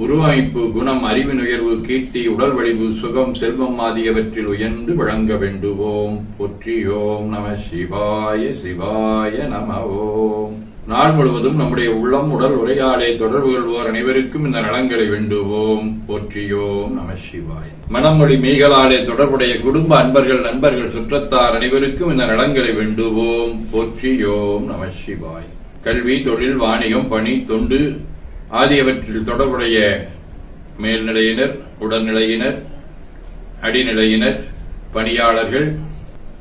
உருவமைப்பு குணம் அறிவின் உயர்வு கீர்த்தி உடல் வடிவு சுகம் செல்வம் ஆகியவற்றில் உயர்ந்து வழங்க வேண்டுவோம். போற்றியோம் நம சிவாய சிவாய நம ஓம் நாள் முழுவதும் நம்முடைய உள்ளம் உடல் உரையாடை தொடர்பு கொள்வோர் அனைவருக்கும் இந்த நலங்களை வேண்டுவோம். போற்றியோம் நம சிவாய. மனமொழி மெய்களாலே தொடர்புடைய குடும்ப அன்பர்கள் நண்பர்கள் சுற்றத்தார் அனைவருக்கும் இந்த நலங்களை வேண்டுவோம். போற்றியோம் நம சிவாய். கல்வி தொழில் வாணிகம் பணி தொண்டு ஆகியவற்றில் தொடர்புடைய மேல்நிலையினர் உடல்நிலையினர் அடிநிலையினர் பணியாளர்கள்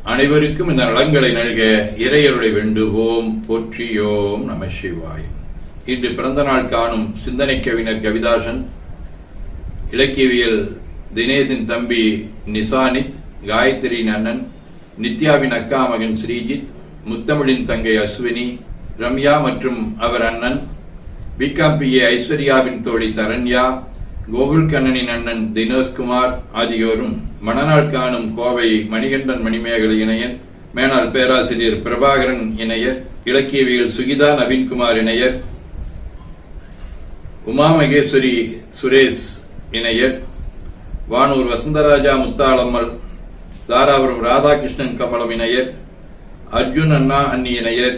அனைவருக்கும் இந்த நலங்களை நல்க இறையருளை வேண்டுவோம். போற்றியோம் நம சிவாய். இன்று பிறந்த நாள் காணும் சிந்தனை கவிஞர் கவிதாசன் இலக்கியவியல் தினேஷின் தம்பி நிசானித் காயத்ரி அண்ணன் நித்யாவின் அக்கா மகன் ஸ்ரீஜித் முத்தமிழின் தங்கை அஸ்வினி ரம்யா மற்றும் அவர் அண்ணன் பிகாம்பிஏ ஐஸ்வர்யாவின் தோழி தரண்யா கோகுல்கண்ணனின் அண்ணன் தினேஷ்குமார் ஆகியோரும் மணநாள் காணும் கோவை மணிகண்டன் மணிமேகலை இணையர் மேனாள் பேராசிரியர் பிரபாகரன் இணையர் இலக்கியவியல் சுகிதா நவீன்குமார் இணையர் உமா மகேஸ்வரி சுரேஷ் இணையர் வானூர் வசந்தராஜா முத்தாளம்மல் தாராபுரம் ராதாகிருஷ்ணன் கமலம் இணையர் அர்ஜுன் அண்ணா அன்னி இணையர்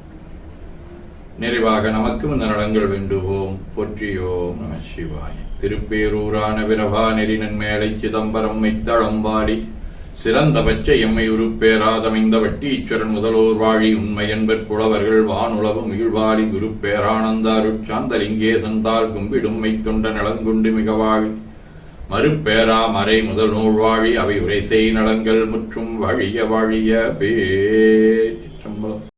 நிறைவாக நமக்கும் இந்த நலங்கள் வேண்டுவோம். போற்றியோம் நம சிவாய. திருப்பேரூரான விரவா நெறி நன்மேலை சிதம்பரம் மைத்தளம்பாடி சிறந்த பச்சை எம்மை உருப்பேராதமைந்த வட்டீச்சரன் முதலோர் வாழி உண்மை என்பர் புலவர்கள் வானுளவு மிகிழ்வாடி குரு பேரானந்த அருட்சாந்தலிங்கேசன் தாள் கும்பிடும் மைத்தொண்ட நலங்குண்டு மிக வாழி மறுப்பேரா மறை முதல் நூல்வாழி அவை உரை நலங்கள் முற்றும் வழிய வழிய பேர்